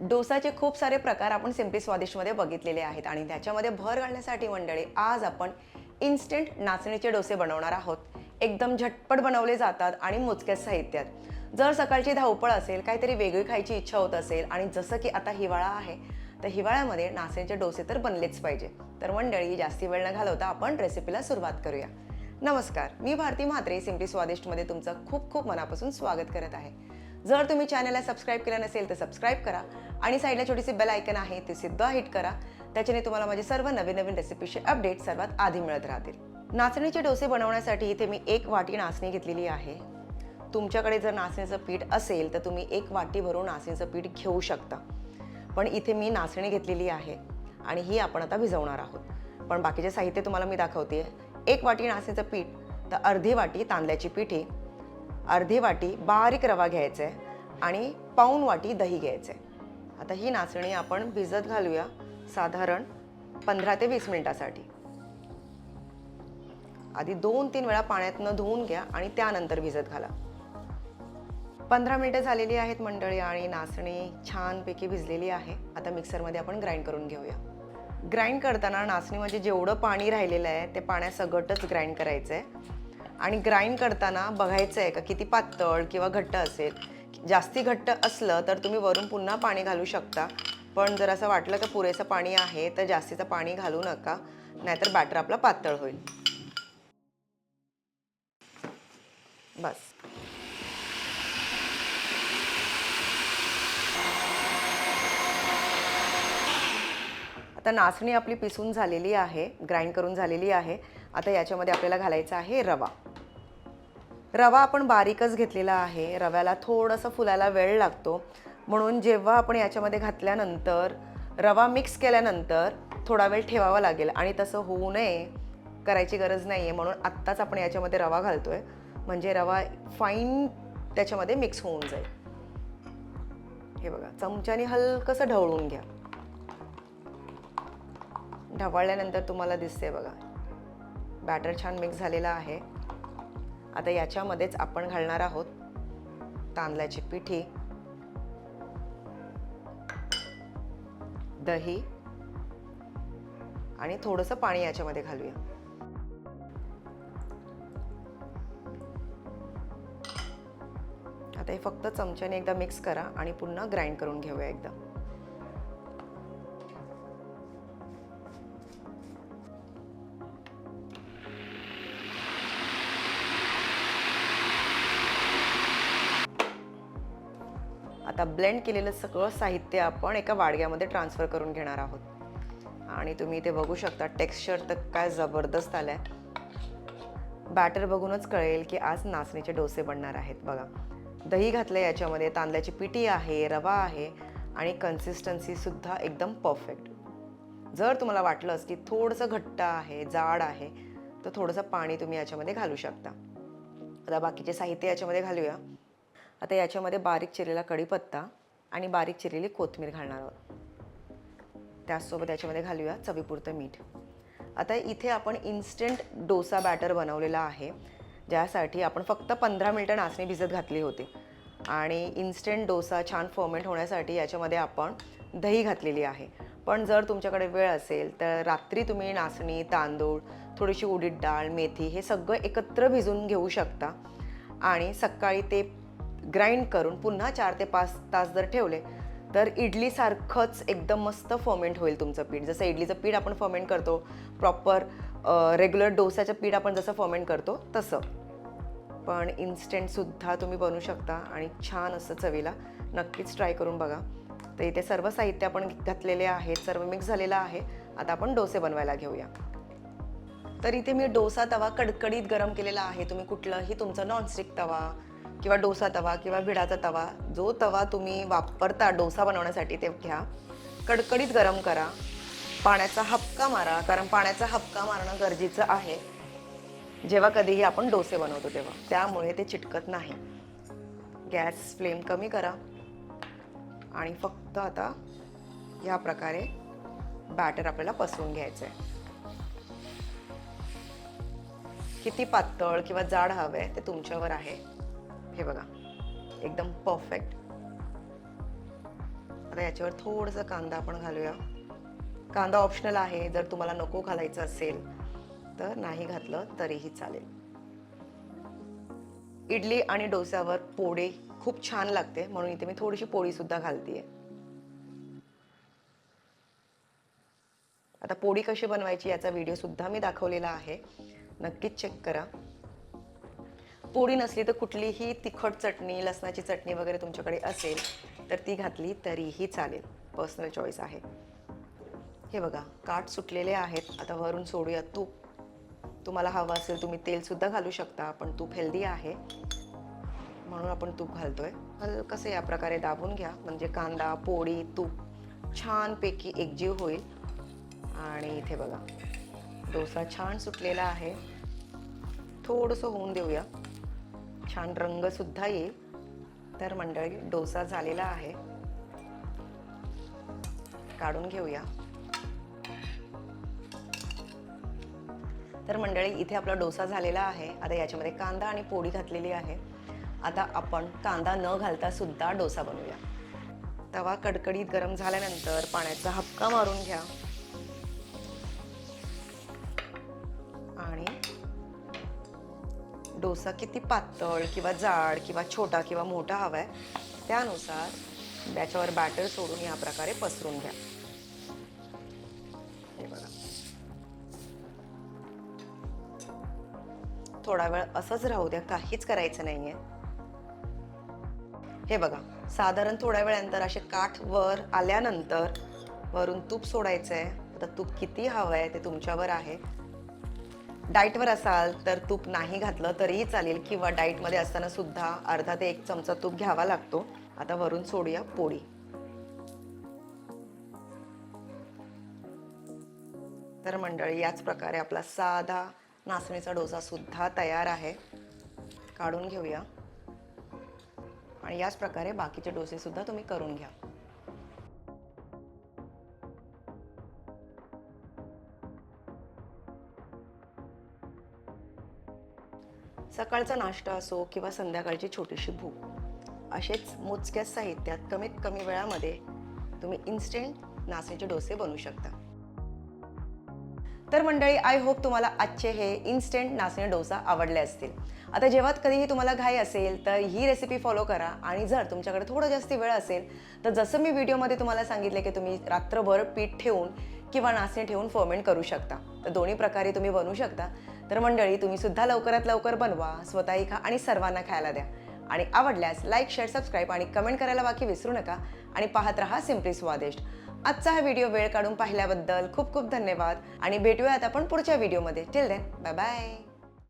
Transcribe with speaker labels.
Speaker 1: डोसाचे खूप सारे प्रकार आपण सिम्पली स्वादिष्टमध्ये बघितलेले आहेत आणि त्याच्यामध्ये भर घालण्यासाठी मंडळी आज आपण इन्स्टंट नाचणीचे डोसे बनवणार आहोत. एकदम झटपट बनवले जातात आणि मोजक्याच साहित्यात. जर सकाळची धावपळ असेल काहीतरी वेगळी खायची इच्छा होत असेल आणि जसं की आता हिवाळा आहे तर हिवाळ्यामध्ये नाचणीचे डोसे तर बनलेच पाहिजे. तर मंडळी जास्ती वेळ न घालवता आपण रेसिपीला सुरुवात करूया. नमस्कार मी भारती म्हात्रे सिम्पली स्वादिष्टमध्ये तुमचं खूप खूप मनापासून स्वागत करत आहे. जर तुम्ही चॅनलला सबस्क्राईब केलं नसेल तर सबस्क्राईब करा. आणि साईडला छोटीशी बेल आयकन आहे ते सुद्धा हिट करा. त्याच्याने तुम्हाला माझे सर्व नवीन नवीन रेसिपीचे अपडेट सर्वात आधी मिळत राहतील. नाचणीचे डोसे बनवण्यासाठी इथे मी एक वाटी नाचणी घेतलेली आहे. तुमच्याकडे जर नाचणीचं पीठ असेल तर तुम्ही एक वाटी भरून नाचणीचं पीठ घेऊ शकता. पण इथे मी नाचणी घेतलेली आहे आणि ही आपण आता भिजवणार आहोत. पण बाकीचे साहित्य तुम्हाला मी दाखवते एक वाटी नाचणीचं पीठ तर अर्धी वाटी तांदळाची पिठी अर्धी वाटी बारीक रवा घ्यायचा आहे आणि पाऊन वाटी दही घ्यायचं आहे. आता ही नाचणी आपण भिजत घालूया साधारण पंधरा ते वीस मिनिटासाठी. आधी दोन तीन वेळा पाण्यातनं धुवून घ्या आणि त्यानंतर भिजत घाला. पंधरा मिनिटं झालेली आहेत मंडळी आणि नाचणी छानपैकी भिजलेली आहे. आता मिक्सरमध्ये आपण ग्राइंड करून घेऊया. ग्राइंड करताना नाचणीमध्ये जेवढं पाणी राहिलेलं आहे ते पाण्यासगटच ग्राइंड करायचं आहे आणि ग्राइंड करताना बघायचं आहे का किती पातळ किंवा घट्ट असेल जास्ती घट्ट असलं तर तुम्ही वरून पुन्हा पाणी घालू शकता. पण जर असं वाटलं तर पुरेसं पाणी आहे तर जास्तीचं पाणी घालू नका. नाहीतर बॅटर आपला पातळ होईल. बस. आता नाचणी आपली पिसून झालेली आहे ग्राइंड करून झालेली आहे. आता याच्यामध्ये आपल्याला घालायचा आहे रवा. रवा आपण बारीकच घेतलेला आहे. रव्याला थोडंसं फुलायला वेळ लागतो. म्हणून जेव्हा आपण याच्यामध्ये घातल्यानंतर रवा मिक्स केल्यानंतर थोडा वेळ ठेवावा लागेल आणि तसं होऊ नये करायची गरज नाही आहे म्हणून आत्ताच आपण याच्यामध्ये रवा घालतो आहे म्हणजे रवा फाईन त्याच्यामध्ये मिक्स होऊन जाईल. हे बघा चमच्याने हलकंसं ढवळून घ्या. ढवळल्यानंतर तुम्हाला दिसते बघा. बॅटर छान मिक्स झालेला आहे. आता याच्यामध्येच आपण घालणार आहोत तांदळाची पिठी दही आणि थोडंसं पाणी याच्यामध्ये घालूया. आता हे फक्त चमच्याने एकदा मिक्स करा आणि पुन्हा ग्राइंड करून घेऊया एकदा. आता ब्लेंड केलेलं सगळं साहित्य आपण एका वाडग्यामध्ये ट्रान्सफर करून घेणार आहोत. आणि तुम्ही इथे बघू शकता टेक्स्चर तर काय जबरदस्त आलं आहे बॅटर बघूनच कळेल की आज नाचणीचे डोसे बनणार आहेत. बघा दही घातलं याच्यामध्ये तांदळाची पिठी आहे रवा आहे आणि कन्सिस्टन्सीसुद्धा एकदम परफेक्ट जर तुम्हाला वाटलंच की थोडंसं घट्ट आहे जाड आहे तर थोडंसं पाणी तुम्ही याच्यामध्ये घालू शकता. आता बाकीचे साहित्य याच्यामध्ये घालूया. आता याच्यामध्ये बारीक चिरलेला कढीपत्ता आणि बारीक चिरलेली कोथमीर घालणार आहोत. त्याचसोबत याच्यामध्ये घालूया चवीपुरतं मीठ. आता इथे आपण इन्स्टंट डोसा बॅटर बनवलेला आहे ज्यासाठी आपण फक्त पंधरा मिनटं नाचणी भिजत घातली होती. आणि इन्स्टंट डोसा छान फर्मेंट होण्यासाठी याच्यामध्ये आपण दही घातलेली आहे. पण जर तुमच्याकडे वेळ असेल तर रात्री तुम्ही नाचणी तांदूळ थोडीशी उडीद डाळ मेथी हे सगळं एकत्र भिजून घेऊ शकता. आणि सकाळी ते ग्राइंड करून पुन्हा चार ते पाच तास जर ठेवले तर इडलीसारखंच एकदम मस्त फर्मेंट होईल तुमचं पीठ. जसं इडलीचं पीठ आपण फर्मेंट करतो प्रॉपर रेग्युलर डोसाचं पीठ आपण जसं फर्मेंट करतो तसं. पण इन्स्टंटसुद्धा तुम्ही बनवू शकता आणि छान असं चवीला नक्कीच ट्राय करून बघा. तर इथे सर्व साहित्य आपण घातलेले आहेत सर्व मिक्स झालेलं आहे. आता आपण डोसे बनवायला घेऊया. तर इथे मी डोसा तवा कडकडीत गरम केलेला आहे. तुम्ही कुठलंही तुमचं नॉनस्टिक तवा किंवा डोसा तवा किंवा भिडाचा तवा जो तवा तुम्ही वापरता डोसा बनवण्यासाठी ते घ्या. कडकडीत गरम करा. पाण्याचा हपका मारा कारण पाण्याचा हपका मारणं गरजेचं आहे. जेव्हा कधीही आपण डोसे बनवतो तेव्हा. त्यामुळे ते चिटकत नाही. गॅस फ्लेम कमी करा. आणि फक्त आता ह्या प्रकारे बॅटर आपल्याला पसरून घ्यायचं आहे किती पातळ किंवा जाड हवं आहे ते तुमच्यावर आहे. हे बघा. एकदम परफेक्ट आता याच्यावर थोडंसं कांदा आपण घालूया. कांदा ऑप्शनल आहे जर तुम्हाला नको घालायचं असेल तर नाही घातलं तरीही चालेल. इडली आणि डोस्यावर पोळी खूप छान लागते म्हणून इथे मी थोडीशी पोळीसुद्धा घालते आता पोळी कशी बनवायची याचा व्हिडिओसुद्धा मी दाखवलेला आहे. नक्कीच चेक करा. पोळी नसली तर कुठलीही तिखट चटणी लसणाची चटणी वगैरे तुमच्याकडे असेल तर ती घातली तरीही चालेल. पर्सनल चॉईस आहे. हे बघा काठ सुटलेले आहेत. आता वरून सोडूया तूप. तुम्हाला हवं असेल तुम्ही तेलसुद्धा घालू शकता पण तूप हेल्दी आहे. म्हणून आपण तूप घालतोय. हलकसं या प्रकारे दाबून घ्या. म्हणजे कांदा पोळी तूप छानपैकी एकजीव होईल. आणि इथे बघा डोसा छान सुटलेला आहे. थोडंसं होऊन देऊया. छान रंगसुद्धा येईल. तर मंडळी डोसा झालेला आहे. काढून घेऊया. तर मंडळी इथे आपला डोसा झालेला आहे. आता याच्यामध्ये कांदा आणि पोळी घातलेली आहे. आता आपण कांदा न घालता सुद्धा डोसा बनवूया. तवा कडकडीत गरम झाल्यानंतर पाण्याचा हपका मारून घ्या. डोसा किती पातळ किंवा जाड किंवा छोटा किंवा मोठा हवा आहे त्यानुसार त्याच्यावर बॅटर सोडून या प्रकारे पसरून घ्या. हे बघा. थोडा वेळ असंच राहू द्या काहीच करायचं नाहीये. हे बघा साधारण थोड्या वेळानंतर असे काठ वर आल्यानंतर वरून तूप सोडायचं आहे आता तूप किती हवं आहे ते तुमच्यावर आहे. डाएटवर असाल तर तूप नाही घातलं तरीही चालेल किंवा डाएटमध्ये असताना सुद्धा अर्धा ते एक चमचा तूप घ्यावा लागतो. आता वरून सोडूया पोळी. तर मंडळी याच प्रकारे आपला साधा नाचणीचा डोसा सुद्धा तयार आहे. काढून घेऊया. आणि याच प्रकारे बाकीचे डोसे सुद्धा तुम्ही करून घ्या. सकाळचा नाश्ता असो किंवा संध्याकाळची छोटीशी भूक असेच मोजक्याच साहित्यात कमीत कमी वेळामध्ये तुम्ही इन्स्टंट नाचणीचे डोसे बनवू शकता. तर मंडळी आय होप तुम्हाला आजचे हे इन्स्टंट नाचणी डोसा आवडले असतील. आता जेव्हा कधीही तुम्हाला घाई असेल तर ही रेसिपी फॉलो करा आणि जर तुमच्याकडे थोडं जास्त वेळ असेल तर जसं मी व्हिडिओमध्ये तुम्हाला सांगितले की तुम्ही रात्रभर पीठ ठेवून किंवा नाचणी ठेवून फर्मेंट करू शकता. तर दोन्ही प्रकारे तुम्ही बनवू शकता. तर मंडळी तुम्ही सुद्धा लवकरात लवकर बनवा स्वतःही खा आणि सर्वांना खायला द्या. आणि आवडल्यास लाईक शेअर सबस्क्राईब आणि कमेंट करायला बाकी विसरू नका आणि पाहत रहा सिम्पली स्वादिष्ट आजचा हा व्हिडिओ वेळ काढून पाहिल्याबद्दल खूप खूप धन्यवाद आणि भेटूयात आपण पुढच्या व्हिडिओमध्ये टिल देन बाय बाय